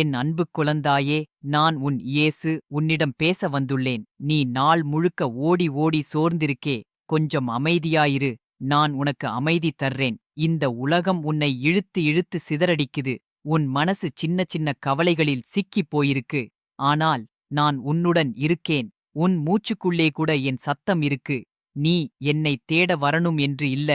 என் அன்பு குழந்தாயே நான் உன் இயேசு உன்னிடம் பேச வந்துள்ளேன். நீ நாள் முழுக்க ஓடி ஓடி சோர்ந்திருக்கே கொஞ்சம் அமைதியாயிரு நான் உனக்கு அமைதி தர்றேன். இந்த உலகம் உன்னை இழுத்து இழுத்து சிதறடிக்குது உன் மனசு சின்ன சின்ன கவலைகளில் சிக்கிப் போயிருக்கு. ஆனால் நான் உன்னுடன் இருக்கேன் உன் மூச்சுக்குள்ளே கூட என் சத்தம் இருக்கு. நீ என்னை தேட வரணும் என்று இல்ல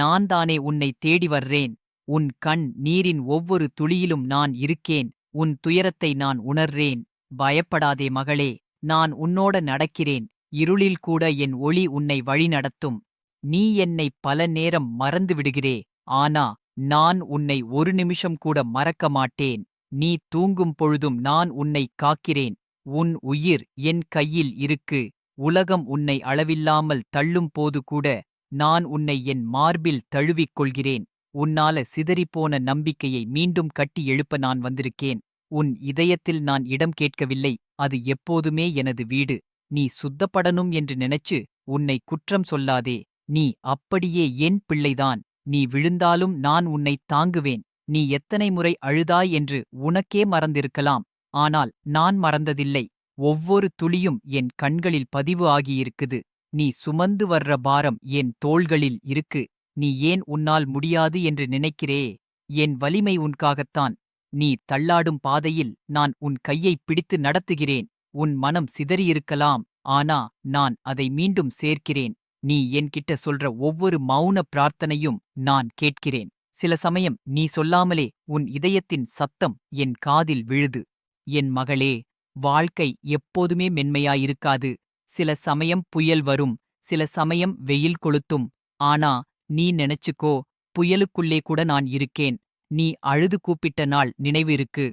நான் தானே உன்னை தேடி வர்றேன். உன் கண் நீரின் ஒவ்வொரு துளியிலும் நான் இருக்கேன். உன் துயரத்தை நான் உணர்றேன். பயப்படாதே மகளே நான் உன்னோட நடக்கிறேன். இருளில் கூட என் ஒளி உன்னை வழிநடத்தும். நீ என்னை பல நேரம் மறந்து விடுகிறே ஆனா நான் உன்னை ஒரு நிமிஷம் கூட மறக்க மாட்டேன். நீ தூங்கும் பொழுதும் நான் உன்னை காக்கிறேன். உன் உயிர் என் கையில் இருக்கு. உலகம் உன்னை அளவில்லாமல் தள்ளும் போது கூட நான் உன்னை என் மார்பில் தழுவிக் கொள்கிறேன். உன்னால சிதறிப்போன நம்பிக்கையை மீண்டும் கட்டி எழுப்ப நான் வந்திருக்கேன். உன் இதயத்தில் நான் இடம் கேட்கவில்லை அது எப்போதுமே எனது வீடு. நீ சுத்தப்படணும் என்று நினைச்சு உன்னை குற்றம் சொல்லாதே. நீ அப்படியே என் பிள்ளைதான். நீ விழுந்தாலும் நான் உன்னை தாங்குவேன். நீ எத்தனை முறை அழுதாய் என்று உனக்கே மறந்திருக்கலாம். ஆனால் நான் மறந்ததில்லை. ஒவ்வொரு துளியும் என் கண்களில் பதிவு ஆகியிருக்குது. நீ சுமந்து வர்ற பாரம் என் தோள்களில் இருக்கு. நீ ஏன் உன்னால் முடியாது என்று நினைக்கிறே? என் வலிமை உன்காகத்தான். நீ தள்ளாடும் பாதையில் நான் உன் கையைப் பிடித்து நடத்துகிறேன். உன் மனம் சிதறியிருக்கலாம். ஆனா நான் அதை மீண்டும் சேர்க்கிறேன். நீ என்கிட்ட சொல்ற ஒவ்வொரு மௌன பிரார்த்தனையும் நான் கேட்கிறேன். சில சமயம் நீ சொல்லாமலே உன் இதயத்தின் சத்தம் என் காதில் விழுது. என் மகளே வாழ்க்கை எப்போதுமே மென்மையாயிருக்காது. சில சமயம் புயல் வரும் சில சமயம் வெயில் கொளுத்தும். ஆனா நீ நினைச்சுக்கோ புயலுக்குள்ளே கூட நான் இருக்கேன். நீ அழுது கூப்பிட்ட நாள் நினைவிருக்கு.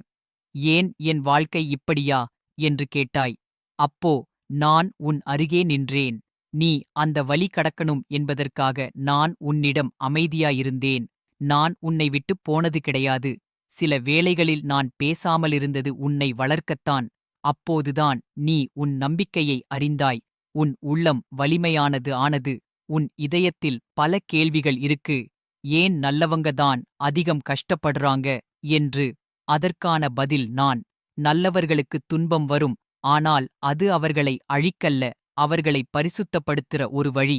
ஏன் என் வாழ்க்கை இப்படியா? என்று கேட்டாய். அப்போ நான் உன் அருகே நின்றேன். நீ அந்த வழி கடக்கணும் என்பதற்காக நான் உன்னிடம் அமைதியாயிருந்தேன். நான் உன்னை விட்டுப் போனது கிடையாது. சில வேளைகளில் நான் பேசாமலிருந்தது உன்னை வளர்க்கத்தான். அப்போதுதான் நீ உன் நம்பிக்கையை அறிந்தாய். உன் உள்ளம் வலிமையானது ஆனது. உன் இதயத்தில் பல கேள்விகள் இருக்கு. ஏன் நல்லவங்க தான் அதிகம் கஷ்டப்படுறாங்க? என்று அதற்கான பதில் நான் நல்லவர்களுக்கு துன்பம் வரும் ஆனால் அது அவர்களை அழிக்கல்ல அவர்களை பரிசுத்தப்படுத்துற ஒரு வழி.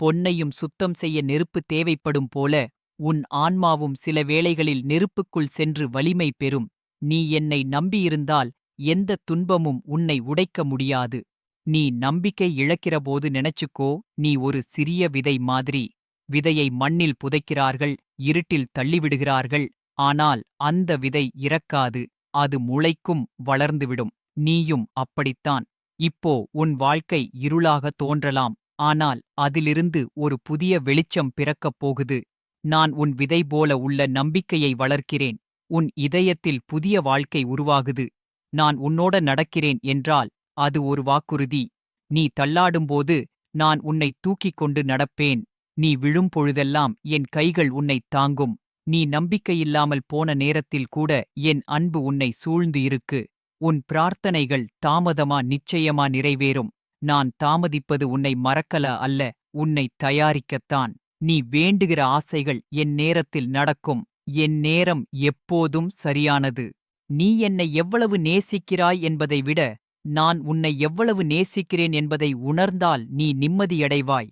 பொன்னையும் சுத்தம் செய்ய நெருப்பு தேவைப்படும் போல உன் ஆன்மாவும் சில வேளைகளில் நெருப்புக்குள் சென்று வலிமை பெறும். நீ என்னை நம்பியிருந்தால் எந்த துன்பமும் உன்னை உடைக்க முடியாது. நீ நம்பிக்கை இழக்கிறபோது நினைச்சுக்கோ நீ ஒரு சிறிய விதை மாதிரி. விதையை மண்ணில் புதைக்கிறார்கள் இருட்டில் தள்ளிவிடுகிறார்கள். ஆனால் அந்த விதை இறக்காது அது முளைக்கும் வளர்ந்துவிடும். நீயும் அப்படித்தான். இப்போ உன் வாழ்க்கை இருளாக தோன்றலாம். ஆனால் அதிலிருந்து ஒரு புதிய வெளிச்சம் பிறக்கப் போகுது. நான் உன் விதை போல உள்ள நம்பிக்கையை வளர்க்கிறேன். உன் இதயத்தில் புதிய வாழ்க்கை உருவாகுது. நான் உன்னோட நடக்கிறேன் என்றால் அது ஒரு வாக்குறுதி. நீ தள்ளாடும்போது நான் உன்னை தூக்கிக் கொண்டு நடப்பேன். நீ விழும் பொழுதெல்லாம் என் கைகள் உன்னைத் தாங்கும். நீ நம்பிக்கையில்லாமல் போன நேரத்தில் கூட என் அன்பு உன்னை சூழ்ந்து இருக்கு. உன் பிரார்த்தனைகள் தாமதமா நிச்சயமா நிறைவேறும். நான் தாமதிப்பது உன்னை மறக்கல அல்ல உன்னை தயாரிக்கத்தான். நீ வேண்டுகிற ஆசைகள் என் நேரத்தில் நடக்கும். என் நேரம் எப்போதும் சரியானது. நீ என்னை எவ்வளவு நேசிக்கிறாய் என்பதை விட நான் உன்னை எவ்வளவு நேசிக்கிறேன் என்பதை உணர்ந்தால் நீ நிம்மதியடைவாய்.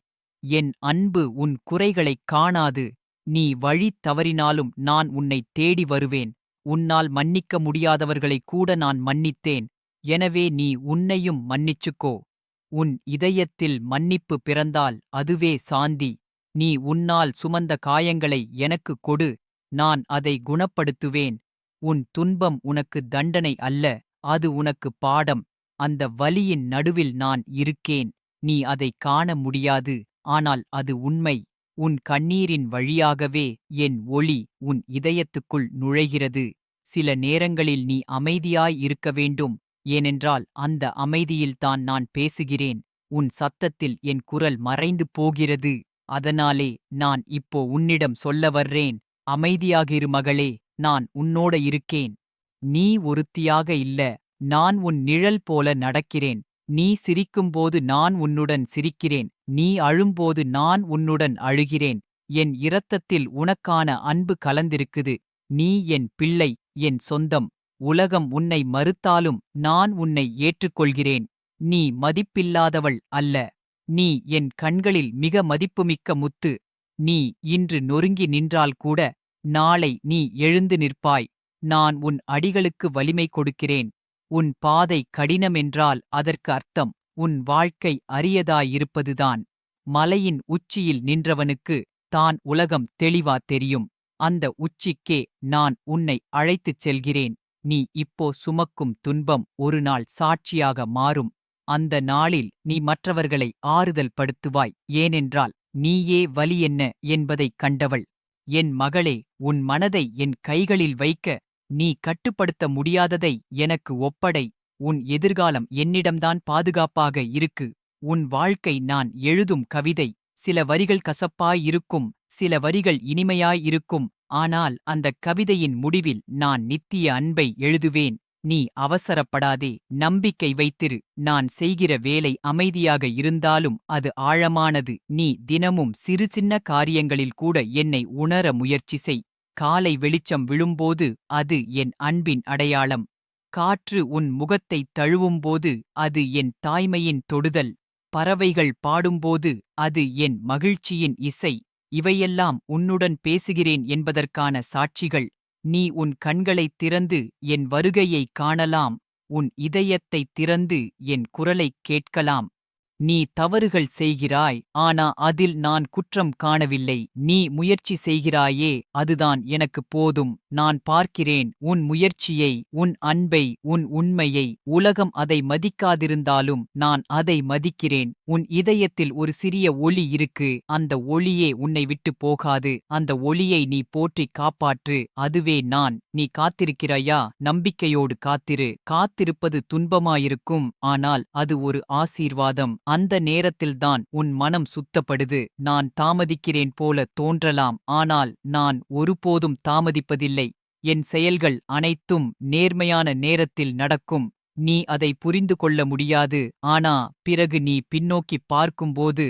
என் அன்பு உன் குறைகளைக் காணாது. நீ வழி தவறினாலும் நான் உன்னை தேடி வருவேன். உன்னால் மன்னிக்க முடியாதவர்களைக் கூட நான் மன்னித்தேன். எனவே நீ உன்னையும் மன்னிச்சுக்கோ. உன் இதயத்தில் மன்னிப்பு பிறந்தால் அதுவே சாந்தி. நீ உன்னால் சுமந்த காயங்களை எனக்கு கொடு. நான் அதை குணப்படுத்துவேன். உன் துன்பம் உனக்கு தண்டனை அல்ல. அது உனக்கு பாடம். அந்த வலியின் நடுவில் நான் இருக்கேன். நீ அதை காண முடியாது. ஆனால் அது உண்மை. உன் கண்ணீரின் வழியாகவே என் ஒளி உன் இதயத்துக்குள் நுழைகிறது. சில நேரங்களில் நீ அமைதியாய் இருக்க வேண்டும். ஏனென்றால் அந்த அமைதியில்தான் நான் பேசுகிறேன். உன் சத்தத்தில் என் குரல் மறைந்து போகிறது. அதனாலே நான் இப்போ உன்னிடம் சொல்ல வர்றேன். அமைதியாகிரு மகளே நான் உன்னோட இருக்கேன். நீ ஒருத்தியாக இல்ல. நான் உன் நிழல் போல நடக்கிறேன். நீ சிரிக்கும்போது நான் உன்னுடன் சிரிக்கிறேன். நீ அழும்போது நான் உன்னுடன் அழுகிறேன். என் இரத்தத்தில் உனக்கான அன்பு கலந்திருக்குது. நீ என் பிள்ளை என் சொந்தம். உலகம் உன்னை மறுத்தாலும் நான் உன்னை ஏற்றுக்கொள்கிறேன். நீ மதிப்பில்லாதவள் அல்ல. நீ என் கண்களில் மிக மதிப்புமிக்க முத்து. நீ இன்று நொறுங்கி நின்றால் கூட நாளை நீ எழுந்து நிற்பாய். நான் உன் அடிகளுக்கு வலிமை கொடுக்கிறேன். உன் பாதை கடினமென்றால் அதற்கு அர்த்தம் உன் வாழ்க்கை அரியதாயிருப்பதுதான். மலையின் உச்சியில் நின்றவனுக்கு தான் உலகம் தெளிவா தெரியும். அந்த உச்சிக்கே நான் உன்னை அழைத்துச் செல்கிறேன். நீ இப்போ சுமக்கும் துன்பம் ஒரு நாள் சாட்சியாக மாறும். அந்த நாளில் நீ மற்றவர்களை ஆறுதல் படுத்துவாய். ஏனென்றால் நீயே வலி என்ன என்பதைக் கண்டவள். என் மகளே உன் மனதை என் கைகளில் வைக்க நீ கட்டுப்படுத்த முடியாததை எனக்கு ஒப்படை. உன் எதிர்காலம் என்னிடம்தான் பாதுகாப்பாக இருக்கு. உன் வாழ்க்கை நான் எழுதும் கவிதை. சில வரிகள் கசப்பாயிருக்கும் சில வரிகள் இனிமையாயிருக்கும் ஆனால் அந்தக் கவிதையின் முடிவில் நான் நித்திய அன்பை எழுதுவேன். நீ அவசரப்படாதே. நம்பிக்கை வைத்திரு. நான் செய்கிற வேலை அமைதியாக இருந்தாலும் அது ஆழமானது. நீ தினமும் சிறு சின்ன காரியங்களில் கூட என்னை உணர முயற்சி செய். காலை வெளிச்சம் விழும்போது அது என் அன்பின் அடையாளம். காற்று உன் முகத்தைத் தழுவும்போது அது என் தாய்மையின் தொடுதல். பறவைகள் பாடும்போது அது என் மகிழ்ச்சியின் இசை. இவையெல்லாம் உன்னுடன் பேசுகிறேன் என்பதற்கான சாட்சிகள். நீ உன் கண்களைத் திறந்து என் வருகையைக் காணலாம். உன் இதயத்தைத் திறந்து என் குரலைக் கேட்கலாம். நீ தவறுகள் செய்கிறாய் ஆனா அதில் நான் குற்றம் காணவில்லை. நீ முயற்சி செய்கிறாயே அதுதான் எனக்கு போதும். நான் பார்க்கிறேன் உன் முயற்சியை உன் அன்பை உன் உண்மையை. உலகம் அதை மதிக்காதிருந்தாலும் நான் அதை மதிக்கிறேன். உன் இதயத்தில் ஒரு சிறிய ஒளி இருக்கு அந்த ஒளியே உன்னை விட்டு போகாது. அந்த ஒளியை நீ போற்றிக் காப்பாற்று அதுவே நான். நீ காத்திருக்கிறாயா? நம்பிக்கையோடு காத்திரு. காத்திருப்பது துன்பமாயிருக்கும் ஆனால் அது ஒரு ஆசீர்வாதம். அந்த நேரத்தில்தான் உன் மனம் சுத்தப்படுது. நான் தாமதிக்கிறேன் போல தோன்றலாம். ஆனால் நான் ஒருபோதும் தாமதிப்பதில்லை. என் செயல்கள் அனைத்தும் நேர்மையான நேரத்தில் நடக்கும். நீ அதை புரிந்து கொள்ள முடியாது. ஆனா பிறகு நீ பின்னோக்கிப் பார்க்கும்போது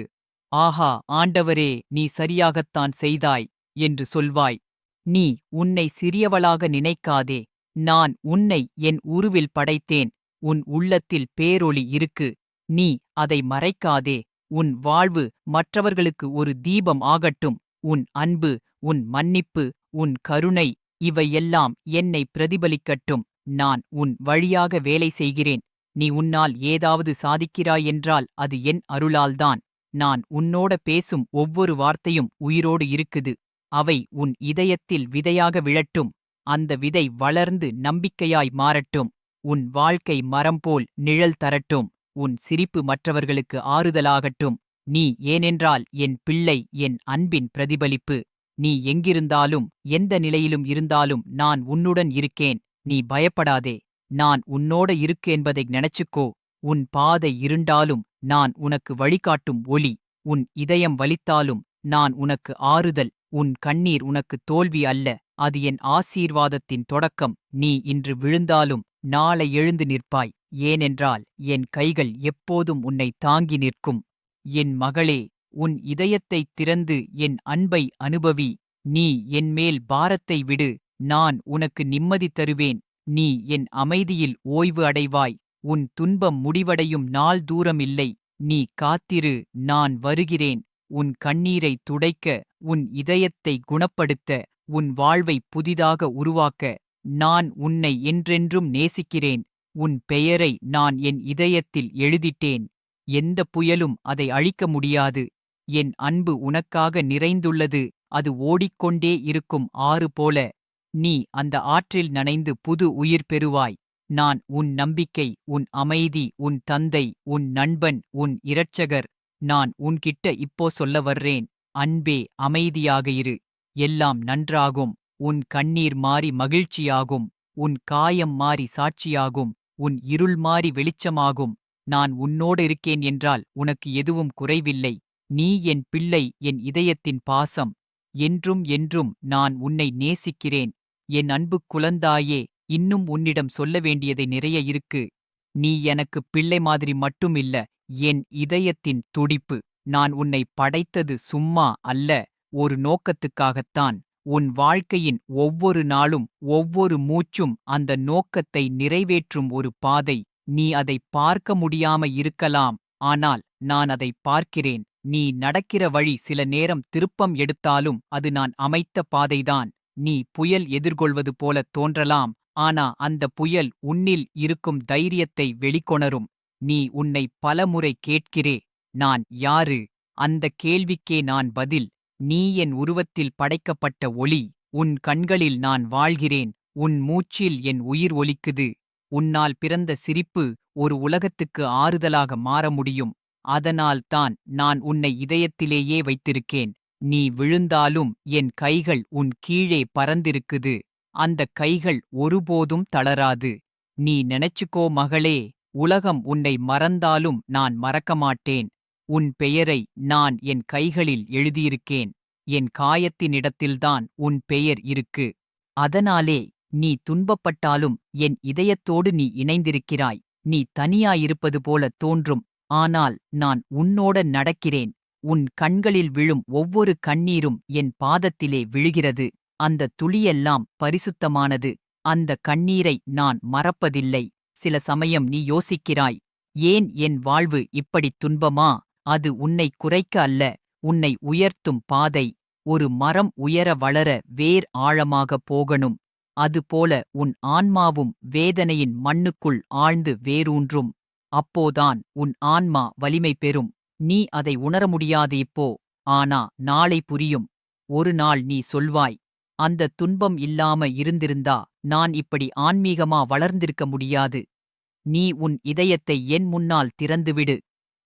ஆஹா ஆண்டவரே நீ சரியாகத்தான் செய்தாய் என்று சொல்வாய். நீ உன்னை சிறியவளாக நினைக்காதே. நான் உன்னை என் உருவில் படைத்தேன். உன் உள்ளத்தில் பேரொளி இருக்கு. நீ அதை மறைக்காதே. உன் வாழ்வு மற்றவர்களுக்கு ஒரு தீபம் ஆகட்டும். உன் அன்பு உன் மன்னிப்பு உன் கருணை இவையெல்லாம் என்னை பிரதிபலிக்கட்டும். நான் உன் வழியாக வேலை செய்கிறேன். நீ உன்னால் ஏதாவது சாதிக்கிறாய் என்றால் அது என் அருளால்தான். நான் உன்னோட பேசும் ஒவ்வொரு வார்த்தையும் உயிரோடு இருக்குது. அவை உன் இதயத்தில் விதையாக விழட்டும். அந்த விதை வளர்ந்து நம்பிக்கையாய் மாறட்டும். உன் வாழ்க்கை மரம் போல் நிழல் தரட்டும். உன் சிரிப்பு மற்றவர்களுக்கு ஆறுதலாகட்டும். நீ ஏனென்றால் என் பிள்ளை என் அன்பின் பிரதிபலிப்பு. நீ எங்கிருந்தாலும் எந்த நிலையிலும் இருந்தாலும் நான் உன்னுடன் இருக்கேன். நீ பயப்படாதே. நான் உன்னோட இருக்கு என்பதை நினைச்சுக்கோ. உன் பாதை இருண்டாலும் நான் உனக்கு வழிகாட்டும் ஒளி. உன் இதயம் வலித்தாலும் நான் உனக்கு ஆறுதல். உன் கண்ணீர் உனக்கு தோல்வி அல்ல. அது என் ஆசீர்வாதத்தின் தொடக்கம். நீ இன்று விழுந்தாலும் நாளை எழுந்து நிற்பாய். ஏனென்றால் என் கைகள் எப்போதும் உன்னை தாங்கி நிற்கும். என் மகளே உன் இதயத்தைத் திறந்து என் அன்பை அனுபவி. நீ என்மேல் பாரத்தை விடு. நான் உனக்கு நிம்மதி தருவேன். நீ என் அமைதியில் ஓய்வு அடைவாய். உன் துன்பம் முடிவடையும் நாள் தூரமில்லை நீ காத்திரு. நான் வருகிறேன். உன் கண்ணீரை துடைக்க. உன் இதயத்தை குணப்படுத்த. உன் வாழ்வை புதிதாக உருவாக்க. நான் உன்னை என்றென்றும் நேசிக்கிறேன். உன் பெயரை நான் என் இதயத்தில் எழுதிட்டேன். எந்த புயலும் அதை அழிக்க முடியாது. என் அன்பு உனக்காக நிறைந்துள்ளது. அது ஓடிக்கொண்டே இருக்கும் ஆறு போல. நீ அந்த ஆற்றில் நனைந்து புது உயிர் பெறுவாய். நான் உன் நம்பிக்கை உன் அமைதி உன் தந்தை உன் நண்பன் உன் இரட்சகர். நான் உன்கிட்ட இப்போ சொல்ல வர்றேன். அன்பே அமைதியாக இரு. எல்லாம் நன்றாகும். உன் கண்ணீர் மாறி மகிழ்ச்சியாகும். உன் காயம் மாறி சாட்சியாகும். உன் இருள் மாறி வெளிச்சமாகும். நான் உன்னோடு இருக்கேன் என்றால் உனக்கு எதுவும் குறைவில்லை. நீ என் பிள்ளை என் இதயத்தின் பாசம். என்றும் என்றும் நான் உன்னை நேசிக்கிறேன். என் அன்பு குலந்தாயே இன்னும் உன்னிடம் சொல்ல வேண்டியதை நிறைய இருக்கு. நீ எனக்கு பிள்ளை மாதிரி மட்டும் இல்ல என் இதயத்தின் துடிப்பு. நான் உன்னை படைத்தது சும்மா அல்ல ஒரு நோக்கத்துக்காகத்தான். உன் வாழ்க்கையின் ஒவ்வொரு நாளும் ஒவ்வொரு மூச்சும் அந்த நோக்கத்தை நிறைவேற்றும் ஒரு பாதை. நீ அதை பார்க்க முடியாம இருக்கலாம் ஆனால் நான் அதை பார்க்கிறேன். நீ நடக்கிற வழி சில நேரம் திருப்பம் எடுத்தாலும் அது நான் அமைத்த பாதைதான். நீ புயல் எதிர்கொள்வது போல தோன்றலாம் ஆனா அந்த புயல் உன்னில் இருக்கும் தைரியத்தை வெளிக்கொணரும். நீ உன்னை பலமுறை கேட்கிறே நான் யாரு? அந்த கேள்விக்கே நான் பதில். நீ என் உருவத்தில் படைக்கப்பட்ட ஒளி உன் கண்களில் நான் வாழ்கிறேன் உன் மூச்சில் என் உயிர் ஒலிக்குது. உன்னால் பிறந்த சிரிப்பு ஒரு உலகத்துக்கு ஆறுதலாக மாற முடியும். அதனால் தான் நான் உன்னை இதயத்திலேயே வைத்திருக்கேன். நீ விழுந்தாலும் என் கைகள் உன் கீழே பறந்திருக்குது. அந்த கைகள் ஒருபோதும் தளராது. நீ நினைச்சுக்கோ மகளே உலகம் உன்னை மறந்தாலும் நான் மறக்க மாட்டேன் உன் பெயரை நான் என் கைகளில் எழுதியிருக்கேன். என் காயத்தினிடத்தில்தான் உன் பெயர் இருக்கு. அதனாலே நீ துன்பப்பட்டாலும் என் இதயத்தோடு நீ இணைந்திருக்கிறாய். நீ தனியாயிருப்பது போல தோன்றும். ஆனால் நான் உன்னோட நடக்கிறேன். உன் கண்களில் விழும் ஒவ்வொரு கண்ணீரும் என் பாதத்திலே விழுகிறது. அந்த துளியெல்லாம் பரிசுத்தமானது. அந்த கண்ணீரை நான் மறப்பதில்லை. சில சமயம் நீ யோசிக்கிறாய். ஏன் என் வாழ்வு இப்படித் துன்பமா? அது உன்னை குறைக்க அல்ல உன்னை உயர்த்தும் பாதை. ஒரு மரம் உயர வளர வேர் ஆழமாக போகணும். அதுபோல உன் ஆன்மாவும் வேதனையின் மண்ணுக்குள் ஆழ்ந்து வேரூன்றும். அப்போதான் உன் ஆன்மா வலிமை பெறும். நீ அதை உணர முடியாது இப்போ ஆனா நாளை புரியும். ஒரு நாள் நீ சொல்வாய் அந்த துன்பம் இல்லாம இருந்திருந்தா நான் இப்படி ஆன்மீகமா வளர்ந்திருக்க முடியாது. நீ உன் இதயத்தை என் முன்னால் திறந்துவிடு.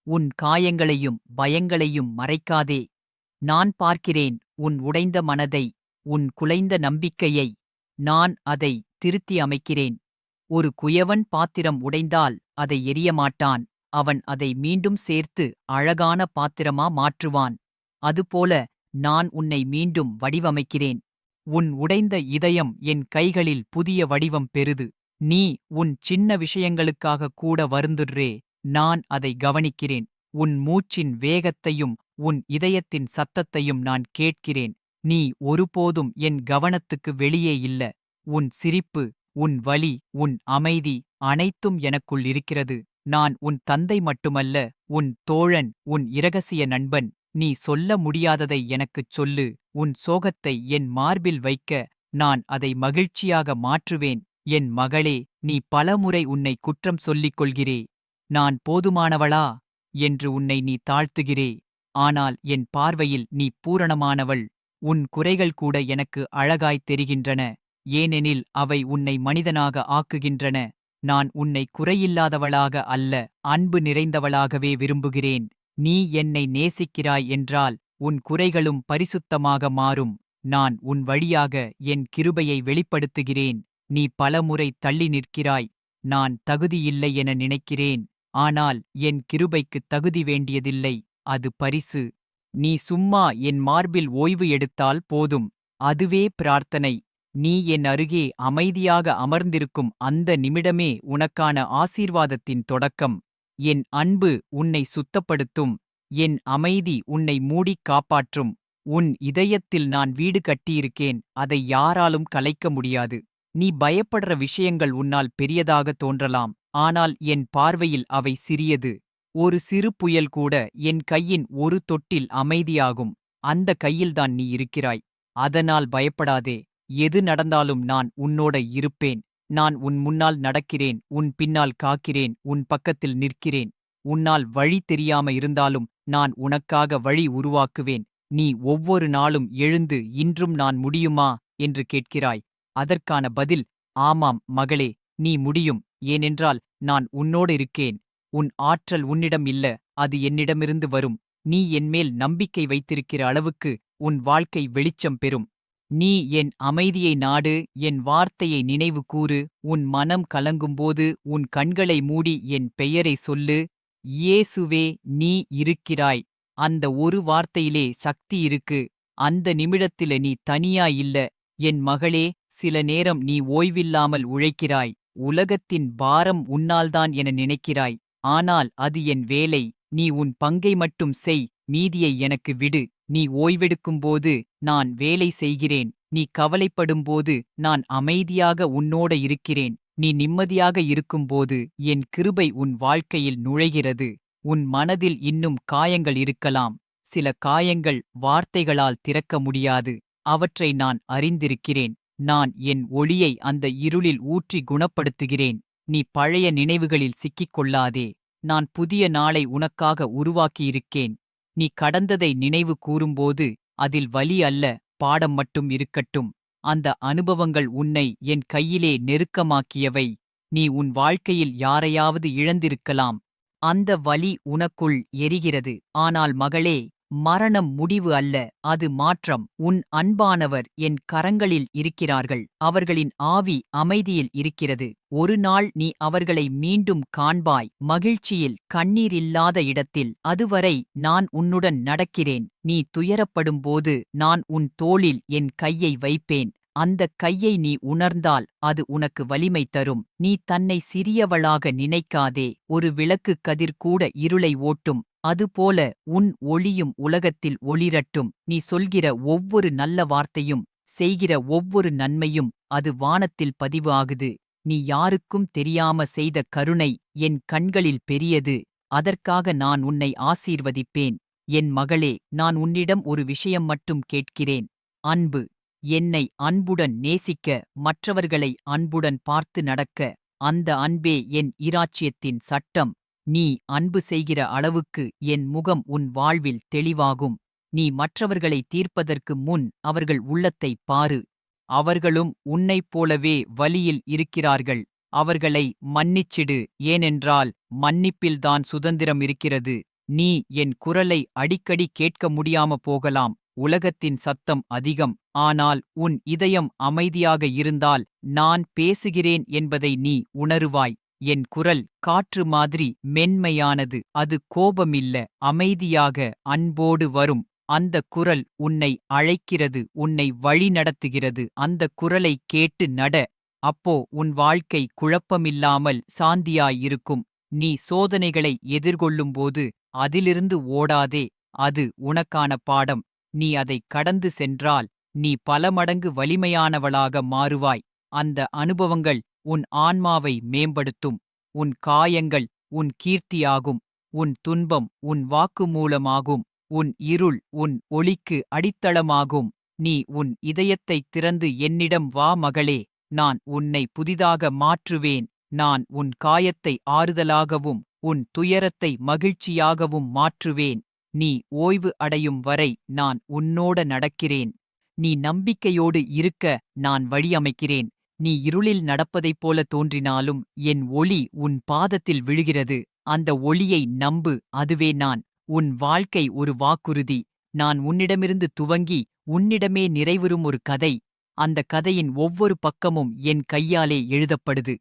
உன் காயங்களையும் பயங்களையும் மறைக்காதே. நான் பார்க்கிறேன் உன் உடைந்த மனதை உன் குலைந்த நம்பிக்கையை. நான் அதை திருத்தி அமைக்கிறேன். ஒரு குயவன் பாத்திரம் உடைந்தால் அதை எரியமாட்டான். அவன் அதை மீண்டும் சேர்த்து அழகான பாத்திரமா மாற்றுவான். அதுபோல நான் உன்னை மீண்டும் வடிவமைக்கிறேன். உன் உடைந்த இதயம் என் கைகளில் புதிய வடிவம் பெறுது. நீ உன் சின்ன விஷயங்களுக்காக கூட வருந்துடுறே நான் அதை கவனிக்கிறேன். உன் மூச்சின் வேகத்தையும் உன் இதயத்தின் சத்தத்தையும் நான் கேட்கிறேன். நீ ஒருபோதும் என் கவனத்துக்கு வெளியே இல்ல. உன் சிரிப்பு உன் வலி உன் அமைதி அனைத்தும் எனக்குள் இருக்கிறது. நான் உன் தந்தை மட்டுமல்ல உன் தோழன் உன் இரகசிய நண்பன். நீ சொல்ல முடியாததை எனக்குச் சொல்லு. உன் சோகத்தை என் மார்பில் வைக்க நான் அதை மகிழ்ச்சியாக மாற்றுவேன். என் மகளே நீ பலமுறை உன்னை குற்றம் சொல்லிக் கொள்கிறே. நான் போதுமானவளா? என்று உன்னை நீ தாழ்த்துகிறே. ஆனால் என் பார்வையில் நீ பூரணமானவள். உன் குறைகள் கூட எனக்கு அழகாய்த் தெரிகின்றன. ஏனெனில் அவை உன்னை மனிதனாக ஆக்குகின்றன. நான் உன்னை குறையில்லாதவளாக அல்ல அன்பு நிறைந்தவளாகவே விரும்புகிறேன். நீ என்னை நேசிக்கிறாய் என்றால் உன் குறைகளும் பரிசுத்தமாக மாறும். நான் உன் வழியாக என் கிருபையை வெளிப்படுத்துகிறேன். நீ பலமுறை தள்ளி நிற்கிறாய். நான் தகுதியில்லை என நினைக்கிறேன். ஆனால் என் கிருபைக்குத் தகுதி வேண்டியதில்லை அது பரிசு. நீ சும்மா என் மார்பில் ஓய்வு எடுத்தால் போதும். அதுவே பிரார்த்தனை. நீ என் அருகே அமைதியாக அமர்ந்திருக்கும் அந்த நிமிடமே உனக்கான ஆசீர்வாதத்தின் தொடக்கம். என் அன்பு உன்னை சுத்தப்படுத்தும். என் அமைதி உன்னை மூடிக் காப்பாற்றும். உன் இதயத்தில் நான் வீடு கட்டியிருக்கேன். அதை யாராலும் கலைக்க முடியாது. நீ பயப்படுற விஷயங்கள் உன்னால் பெரியதாக தோன்றலாம். ஆனால் என் பார்வையில் அவை சிறியது. ஒரு சிறு புயல் கூட என் கையின் ஒரு தொட்டில் அமைதியாகும். அந்த கையில்தான் நீ இருக்கிறாய். அதனால் பயப்படாதே. எது நடந்தாலும் நான் உன்னோட இருப்பேன். நான் உன் முன்னால் நடக்கிறேன். உன் பின்னால் காக்கிறேன். உன் பக்கத்தில் நிற்கிறேன். உன்னால் வழி தெரியாம இருந்தாலும் நான் உனக்காக வழி உருவாக்குவேன். நீ ஒவ்வொரு நாளும் எழுந்து இன்றும் நான் முடியுமா? என்று கேட்கிறாய். அதற்கான பதில் ஆமாம் மகளே நீ முடியும். ஏனென்றால் நான் உன்னோடு இருக்கேன். உன் ஆற்றல் உன்னிடம் இல்ல அது என்னிடமிருந்து வரும். நீ என்மேல் நம்பிக்கை வைத்திருக்கிற அளவுக்கு உன் வாழ்க்கை வெளிச்சம் பெறும். நீ என் அமைதியை நாடு என் வார்த்தையை நினைவு கூறு. உன் மனம் கலங்கும்போது உன் கண்களை மூடி என் பெயரை சொல்லு. இயேசுவே நீ இருக்கிறாய். அந்த ஒரு வார்த்தையிலே சக்தி இருக்கு. அந்த நிமிடத்தில நீ தனியா இல்ல. என் மகளே சில நேரம் நீ ஓய்வில்லாமல் உழைக்கிறாய். உலகத்தின் பாரம் உன்னால்தான் என நினைக்கிறாய். ஆனால் அது என் வேலை. நீ உன் பங்கை மட்டும் செய். மீதியை எனக்கு விடு. நீ ஓய்வெடுக்கும்போது நான் வேலை செய்கிறேன். நீ கவலைப்படும்போது நான் அமைதியாக உன்னோட இருக்கிறேன். நீ நிம்மதியாக இருக்கும்போது என் கிருபை உன் வாழ்க்கையில் நுழைகிறது. உன் மனதில் இன்னும் காயங்கள் இருக்கலாம். சில காயங்கள் வார்த்தைகளால் திறக்க முடியாது. அவற்றை நான் அறிந்திருக்கிறேன். நான் என் ஒளியை அந்த இருளில் ஊற்றி குணப்படுத்துகிறேன். நீ பழைய நினைவுகளில் சிக்கிக் கொள்ளாதே நான் புதிய நாளை உனக்காக உருவாக்கியிருக்கேன். நீ கடந்ததை நினைவு கூறும்போது அதில் வலி அல்ல பாடம் மட்டும் இருக்கட்டும். அந்த அனுபவங்கள் உன்னை என் கையிலே நெருக்கமாக்கியவை. நீ உன் வாழ்க்கையில் யாரையாவது இழந்திருக்கலாம். அந்த வலி உனக்குள் எரிகிறது. ஆனால் மகளே மரணம் முடிவு அல்ல அது மாற்றம். உன் அன்பானவர் என் கரங்களில் இருக்கிறார்கள் அவர்களின் ஆவி அமைதியில் இருக்கிறது. ஒரு நாள் நீ அவர்களை மீண்டும் காண்பாய் மகிழ்ச்சியில் கண்ணீரில்லாத இடத்தில். அதுவரை நான் உன்னுடன் நடக்கிறேன் நீ துயரப்படும்போது நான் உன் தோளில் என் கையை வைப்பேன். அந்தக் கையை நீ உணர்ந்தால் அது உனக்கு வலிமை தரும். நீ தன்னை சிறியவளாக நினைக்காதே ஒரு விளக்குக் கதிர் கூட இருளை ஓட்டும். அதுபோல உன் ஒளியும் உலகத்தில் ஒளிரட்டும். நீ சொல்கிற ஒவ்வொரு நல்ல வார்த்தையும் செய்கிற ஒவ்வொரு நன்மையும் அது வானத்தில் பதிவு ஆகுது. நீ யாருக்கும் தெரியாம செய்த கருணை என் கண்களில் பெரியது. அதற்காக நான் உன்னை ஆசீர்வதிப்பேன். என் மகளே நான் உன்னிடம் ஒரு விஷயம் மட்டும் கேட்கிறேன். அன்பு. என்னை அன்புடன் நேசிக்க மற்றவர்களை அன்புடன் பார்த்து நடக்க. அந்த அன்பே என் இராச்சியத்தின் சட்டம். நீ அன்பு செய்கிற அளவுக்கு என் முகம் உன் வாழ்வில் தெளிவாகும். நீ மற்றவர்களை தீர்ப்பதற்கு முன் அவர்கள் உள்ளத்தைப் பாரு. அவர்களும் உன்னைப் போலவே வலியில் இருக்கிறார்கள். அவர்களை மன்னிச்சிடு. ஏனென்றால் மன்னிப்பில்தான் சுதந்திரம் இருக்கிறது. நீ என் குரலை அடிக்கடி கேட்க முடியாம போகலாம். உலகத்தின் சத்தம் அதிகம். ஆனால் உன் இதயம் அமைதியாக இருந்தால் நான் பேசுகிறேன் என்பதை நீ உணருவாய். என் குரல் காற்று மாதிரி மென்மையானது. அது கோபமில்ல அமைதியாக அன்போடு வரும். அந்த குரல் உன்னை அழைக்கிறது உன்னை வழிநடத்துகிறது. அந்த குரலை கேட்டு நட. அப்போ உன் வாழ்க்கை குழப்பமில்லாமல் சாந்தியாயிருக்கும். நீ சோதனைகளை எதிர்கொள்ளும்போது அதிலிருந்து ஓடாதே. அது உனக்கான பாடம். நீ அதைக் கடந்து சென்றால் நீ பல மடங்கு வலிமையானவளாக மாறுவாய். அந்த அனுபவங்கள் உன் ஆன்மாவை மேம்படுத்தும். உன் காயங்கள் உன் கீர்த்தியாகும். உன் துன்பம் உன் வாக்குமூலமாகும். உன் இருள் உன் ஒளிக்கு அடித்தளமாகும். நீ உன் இதயத்தைத் திறந்து என்னிடம் வா மகளே. நான் உன்னை புதிதாக மாற்றுவேன். நான் உன் காயத்தை ஆறுதலாகவும் உன் துயரத்தை மகிழ்ச்சியாகவும் மாற்றுவேன். நீ ஓய்வு அடையும் வரை நான் உன்னோட நடக்கிறேன். நீ நம்பிக்கையோடு இருக்க நான் வழியமைக்கிறேன். நீ இருளில் நடப்பதைப் போல தோன்றினாலும் என் ஒளி உன் பாதத்தில் விழுகிறது. அந்த ஒளியை நம்பு அதுவே நான். உன் வாழ்க்கை ஒரு வாக்குறுதி. நான் உன்னிடமிருந்து துவங்கி உன்னிடமே நிறைவுறும் ஒரு கதை. அந்த கதையின் ஒவ்வொரு பக்கமும் என் கையாலே எழுதப்படுது.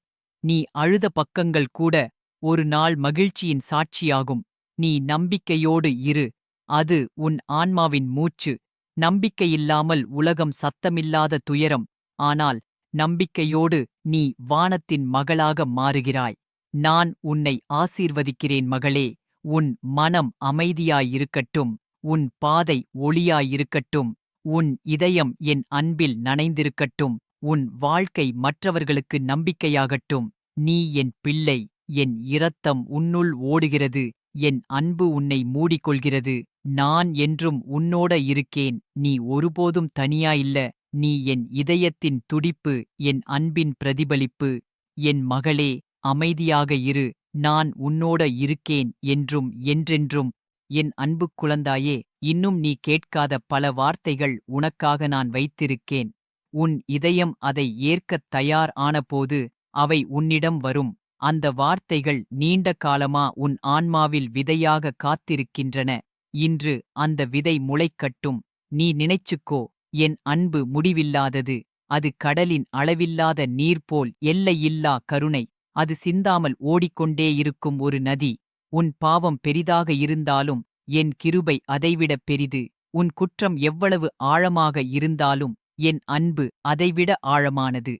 நீ அழுத பக்கங்கள் கூட ஒரு நாள் மகிழ்ச்சியின் சாட்சியாகும். நீ நம்பிக்கையோடு இரு. அது உன் ஆன்மாவின் மூச்சு. நம்பிக்கையில்லாமல் உலகம் சத்தமில்லாத துயரம். ஆனால் நம்பிக்கையோடு நீ வானத்தின் மகளாக மாறுகிறாய். நான் உன்னை ஆசீர்வதிக்கிறேன் மகளே. உன் மனம் அமைதியாயிருக்கட்டும். உன் பாதை ஒளியாயிருக்கட்டும். உன் இதயம் என் அன்பில் நனைந்திருக்கட்டும். உன் வாழ்க்கை மற்றவர்களுக்கு நம்பிக்கையாகட்டும். நீ என் பிள்ளை. என் இரத்தம் உன்னுள் ஓடுகிறது. என் அன்பு உன்னை மூடிக்கொள்கிறது. நான் என்றும் உன்னோட இருக்கேன். நீ ஒருபோதும் தனியாயில்ல. நீ என் இதயத்தின் துடிப்பு என் அன்பின் பிரதிபலிப்பு என் மகளே அமைதியாக இரு நான் உன்னோட இருக்கேன் என்றும் என்றென்றும். என் அன்பு குழந்தாயே இன்னும் நீ கேட்காத பல வார்த்தைகள் உனக்காக நான் வைத்திருக்கேன். உன் இதயம் அதை ஏற்கத் தயார் ஆனபோது அவை உன்னிடம் வரும். அந்த வார்த்தைகள் நீண்ட காலமா உன் ஆன்மாவில் விதையாக காத்திருக்கின்றன. இன்று அந்த விதை முளைக்கட்டும். நீ நினைச்சுக்கோ என் அன்பு முடிவில்லாதது. அது கடலின் அளவில்லாத நீர் போல் எல்லையில்லா கருணை. அது சிந்தாமல் ஓடிக்கொண்டே இருக்கும் ஒரு நதி. உன் பாவம் பெரிதாக இருந்தாலும் என் கிருபை அதைவிடப் பெரிது. உன் குற்றம் எவ்வளவு ஆழமாக இருந்தாலும் என் அன்பு அதைவிட ஆழமானது.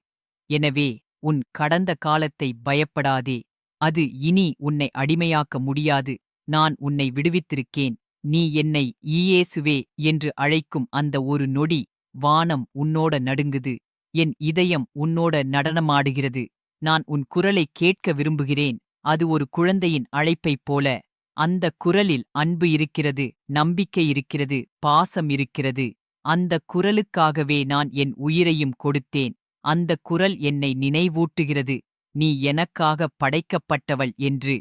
எனவே உன் கடந்த காலத்தை பயப்படாதே. அது இனி உன்னை அடிமையாக்க முடியாது. நான் உன்னை விடுவித்திருக்கேன். நீ என்னை ஈயேசுவே என்று அழைக்கும் அந்த ஒரு நொடி வானம் உன்னோட நடுங்குது. என் இதயம் உன்னோட நடனமாடுகிறது. நான் உன் குரலை கேட்க விரும்புகிறேன். அது ஒரு குழந்தையின் அழைப்பைப் போல. அந்த குரலில் அன்பு இருக்கிறது நம்பிக்கை இருக்கிறது பாசம் இருக்கிறது. அந்த குரலுக்காகவே நான் என் உயிரையும் கொடுத்தேன். அந்த குரல் என்னை நினைவூட்டுகிறது. நீ எனக்காக படைக்கப்பட்டவள் என்று.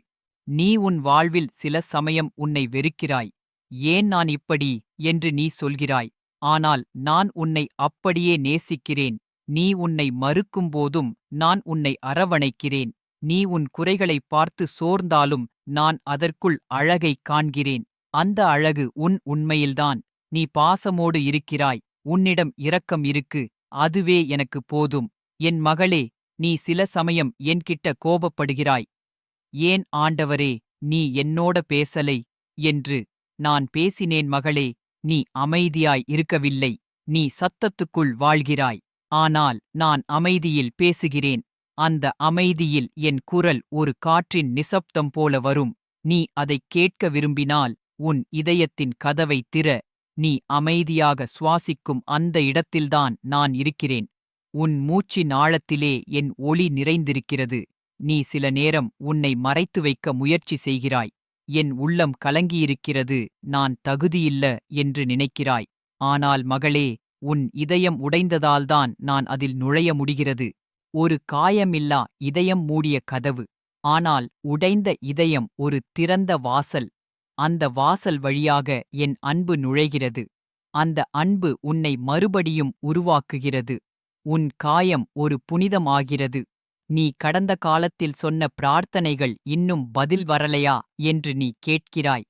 நீ உன் வாழ்வில் சில சமயம் உன்னை வெறுக்கிறாய். ஏன் நான் இப்படி என்று நீ சொல்கிறாய்? ஆனால் நான் உன்னை அப்படியே நேசிக்கிறேன். நீ உன்னை மறுக்கும் போதும் நான் உன்னை அரவணைக்கிறேன். நீ உன் குறைகளைப் பார்த்து சோர்ந்தாலும் நான் அதற்குள் அழகைக் காண்கிறேன். அந்த அழகு உன் உண்மையில்தான். நீ பாசமோடு இருக்கிறாய். உன்னிடம் இரக்கம் இருக்கு. அதுவே எனக்கு போதும். என் மகளே நீ சில சமயம் என்கிட்ட கோபப்படுகிறாய். ஏன் ஆண்டவரே நீ என்னோட பேசலை? என்று நான் பேசினேன் மகளே நீ அமைதியாய் இருக்கவில்லை நீ சத்தத்துக்குள் வாழ்கிறாய். ஆனால் நான் அமைதியில் பேசுகிறேன் அந்த அமைதியில் என் குரல் ஒரு காற்றின் நிசப்தம் போல வரும். நீ அதைக் கேட்க விரும்பினால் உன் இதயத்தின் கதவை திற நீ அமைதியாக சுவாசிக்கும் அந்த இடத்தில்தான் நான் இருக்கிறேன். உன் மூச்சின் ஆழத்திலே என் ஒளி நிறைந்திருக்கிறது நீ சில நேரம் உன்னை மறைத்து வைக்க முயற்சி செய்கிறாய். என் உள்ளம் கலங்கியிருக்கிறது நான் தகுதியில்ல என்று நினைக்கிறாய். ஆனால் மகளே உன் இதயம் உடைந்ததால்தான் நான் அதில் நுழைய முடிகிறது. ஒரு காயமில்லா இதயம் மூடிய கதவு. ஆனால் உடைந்த இதயம் ஒரு திறந்த வாசல். அந்த வாசல் வழியாக என் அன்பு நுழைகிறது. அந்த அன்பு உன்னை மறுபடியும் உருவாக்குகிறது. உன் காயம் ஒரு புனிதமாகிறது. நீ கடந்த காலத்தில் சொன்ன பிரார்த்தனைகள் இன்னும் பதில் வரலையா என்று நீ கேட்கிறாய்.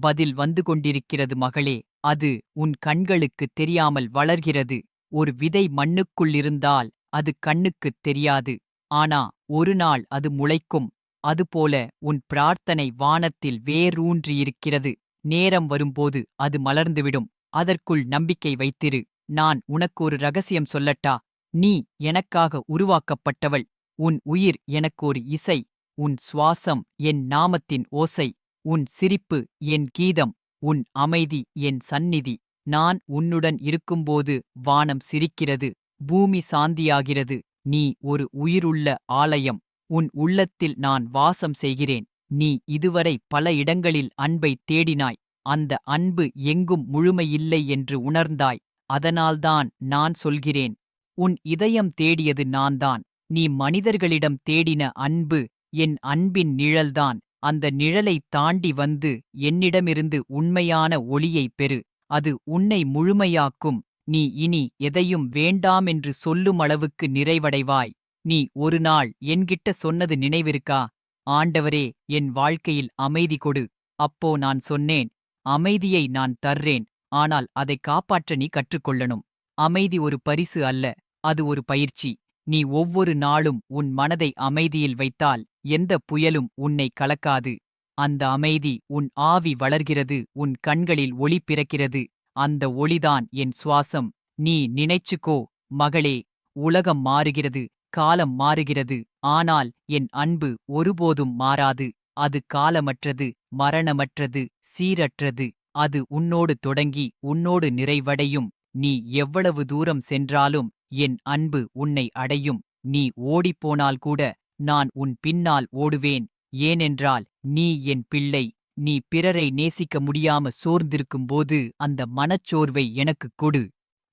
பதில் வந்து கொண்டிருக்கிறது மகளே அது உன் கண்களுக்குத் தெரியாமல் வளர்கிறது. ஒரு விதை மண்ணுக்குள்ளிருந்தால் அது கண்ணுக்குத் தெரியாது. ஆனா ஒரு நாள் அது முளைக்கும். அதுபோல உன் பிரார்த்தனை வானத்தில் வேரூன்றியிருக்கிறது. நேரம் வரும்போது அது மலர்ந்துவிடும். அதற்குள் நம்பிக்கை வைத்திரு. நான் உனக்கு ஒரு ரகசியம் சொல்லட்டா? நீ எனக்காக உருவாக்கப்பட்டவள். உன் உயிர் எனக்கு ஒரு இசை உன் சுவாசம் என் நாமத்தின் ஓசை உன் சிரிப்பு என் கீதம் உன் அமைதி என் சந்நிதி. நான் உன்னுடன் இருக்கும்போது வானம் சிரிக்கிறது பூமி சாந்தியாகிறது நீ ஒரு உயிருள்ள ஆலயம் உன் உள்ளத்தில் நான் வாசம் செய்கிறேன் நீ இதுவரை பல இடங்களில் அன்பை தேடினாய் அந்த அன்பு எங்கும் முழுமையில்லை என்று உணர்ந்தாய் அதனால்தான் நான் சொல்கிறேன் உன் இதயம் தேடியது நான்தான். நீ மனிதர்களிடம் தேடின அன்பு என் அன்பின் நிழல்தான். அந்த நிழலை தாண்டி வந்து என்னிடமிருந்து உண்மையான ஒளியைப் பெறு. அது உன்னை முழுமையாக்கும். நீ இனி எதையும் வேண்டாமென்று சொல்லும் அளவுக்கு நிறைவடைவாய். நீ ஒரு நாள் என்கிட்ட சொன்னது நினைவிருக்கா? ஆண்டவரே என் வாழ்க்கையில் அமைதி கொடு. அப்போ நான் சொன்னேன் அமைதியை நான் தர்றேன். ஆனால் அதை காப்பாற்ற நீ கற்றுக்கொள்ளணும். அமைதி ஒரு பரிசு அல்ல அது ஒரு பயிற்சி. நீ ஒவ்வொரு நாளும் உன் மனதை அமைதியில் வைத்தால் எந்த புயலும் உன்னை கலக்காது. அந்த அமைதி உன் ஆவி வளர்கிறது உன் கண்களில் ஒளி பிறக்கிறது. அந்த ஒளிதான் என் சுவாசம். நீ நினைச்சுக்கோ மகளே உலகம் மாறுகிறது காலம் மாறுகிறது. ஆனால் என் அன்பு ஒருபோதும் மாறாது. அது காலமற்றது மரணமற்றது சீரற்றது. அது உன்னோடு தொடங்கி உன்னோடு நிறைவடையும். நீ எவ்வளவு தூரம் சென்றாலும் என் அன்பு உன்னை அடையும். நீ ஓடிப்போனால் கூட நான் உன் பின்னால் ஓடுவேன். ஏனென்றால் நீ என் பிள்ளை. நீ பிறரை நேசிக்க முடியாம சோர்ந்திருக்கும்போது அந்த மனச்சோர்வை எனக்குக் கொடு.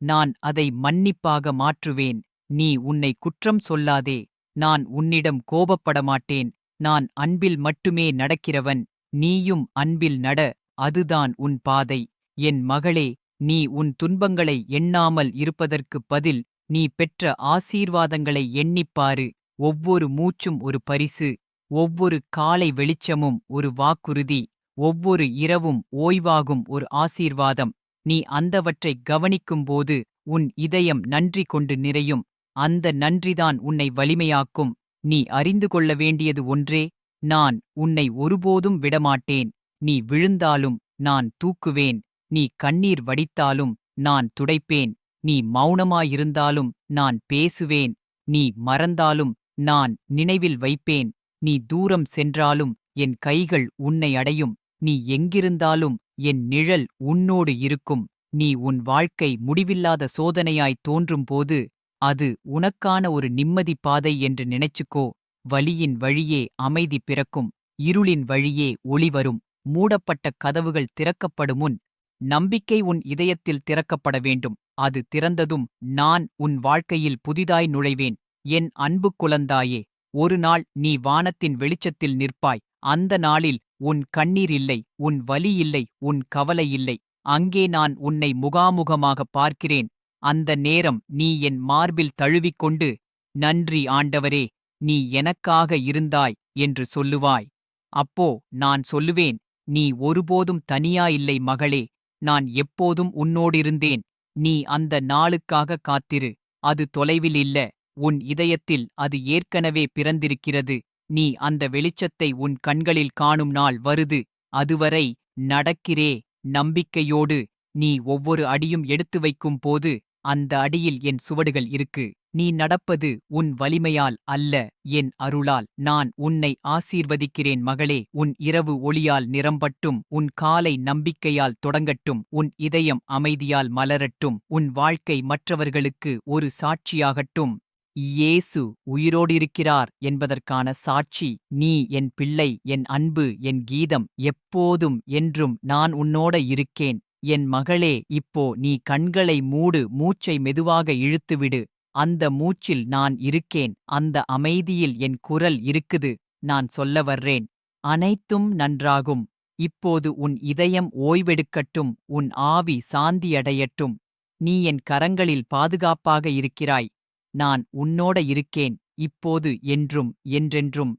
நான் அதை மன்னிப்பாக மாற்றுவேன். நீ உன்னை குற்றம் சொல்லாதே. நான் உன்னிடம் கோபப்பட மாட்டேன் நான் அன்பில் மட்டுமே நடக்கிறவன். நீயும் அன்பில் நட. அதுதான் உன் பாதை. என் மகளே நீ உன் துன்பங்களை எண்ணாமல் இருப்பதற்குப் பதில் நீ பெற்ற ஆசீர்வாதங்களை எண்ணிப்பாரு. ஒவ்வொரு மூச்சும் ஒரு பரிசு ஒவ்வொரு காலை வெளிச்சமும் ஒரு வாக்குறுதி ஒவ்வொரு இரவும் ஓய்வாகும் ஒரு ஆசீர்வாதம். நீ அந்தவற்றை கவனிக்கும்போது உன் இதயம் நன்றி கொண்டு நிறையும். அந்த நன்றிதான் உன்னை வலிமையாக்கும். நீ அறிந்து கொள்ள வேண்டியது ஒன்றே நான் உன்னை ஒருபோதும் விடமாட்டேன். நீ விழுந்தாலும் நான் தூக்குவேன். நீ கண்ணீர் வடித்தாலும் நான் துடைப்பேன். நீ மௌனமாயிருந்தாலும் நான் பேசுவேன். நீ மறந்தாலும் நான் நினைவில் வைப்பேன். நீ தூரம் சென்றாலும் என் கைகள் உன்னை அடையும். நீ எங்கிருந்தாலும் என் நிழல் உன்னோடு இருக்கும். நீ உன் வாழ்க்கை முடிவில்லாத சோதனையாய் தோன்றும்போது அது உனக்கான ஒரு நிம்மதி பாதை என்று நினைச்சுக்கோ. வலியின் வழியே அமைதி பிறக்கும். இருளின் வழியே ஒளி வரும். மூடப்பட்ட கதவுகள் திறக்கப்படும் முன் நம்பிக்கை உன் இதயத்தில் திறக்கப்பட வேண்டும். அது திறந்ததும் நான் உன் வாழ்க்கையில் புதிதாய் நுழைவேன். என் அன்பு குழந்தாயே ஒரு நாள் நீ வானத்தின் வெளிச்சத்தில் நிற்பாய். அந்த நாளில் உன் கண்ணீர் இல்லை உன் வலி இல்லை உன் கவலை இல்லை. அங்கே நான் உன்னை முகாமுகமாக பார்க்கிறேன். அந்த நேரம் நீ என் மார்பில் தழுவிக்கொண்டு நன்றி ஆண்டவரே நீ எனக்காக இருந்தாய் என்று சொல்லுவாய். அப்போ நான் சொல்லுவேன் நீ ஒருபோதும் தனியாயில்லை மகளே நான் எப்போதும் உன்னோடிருந்தேன். நீ அந்த நாளுக்காக காத்திரு. அது தொலைவில் இல்ல. உன் இதயத்தில் அது ஏற்கனவே பிறந்திருக்கிறது. நீ அந்த வெளிச்சத்தை உன் கண்களில் காணும் நாள் வருது. அதுவரை நடக்கிறே. நம்பிக்கையோடு நீ ஒவ்வொரு அடியும் எடுத்து வைக்கும் போது அந்த அடியில் என் சுவடுகள் இருக்கு. நீ நடப்பது உன் வலிமையால் அல்ல என் அருளால். நான் உன்னை ஆசீர்வதிக்கிறேன் மகளே உன் இரவு ஒளியால் நிரம்பட்டும் உன் காலை நம்பிக்கையால் தொடங்கட்டும் உன் இதயம் அமைதியால் மலரட்டும் உன் வாழ்க்கை மற்றவர்களுக்கு ஒரு சாட்சியாகட்டும். இயேசு உயிரோடிருக்கிறார் என்பதற்கான சாட்சி. நீ என் பிள்ளை என் அன்பு என் கீதம் எப்போதும் என்றும் நான் உன்னோட இருக்கேன். என் மகளே இப்போ நீ கண்களை மூடு மூச்சை மெதுவாக இழுத்துவிடு. அந்த மூச்சில் நான் இருக்கேன் அந்த அமைதியில் என் குரல் இருக்குது நான் சொல்ல வர்றேன். அனைத்தும் நன்றாகும். இப்போது உன் இதயம் ஓய்வெடுக்கட்டும் உன் ஆவி சாந்தியடையட்டும். நீ என் கரங்களில் பாதுகாப்பாக இருக்கிறாய். நான் உன்னோட இருக்கேன் இப்போது என்றும் என்றென்றும்.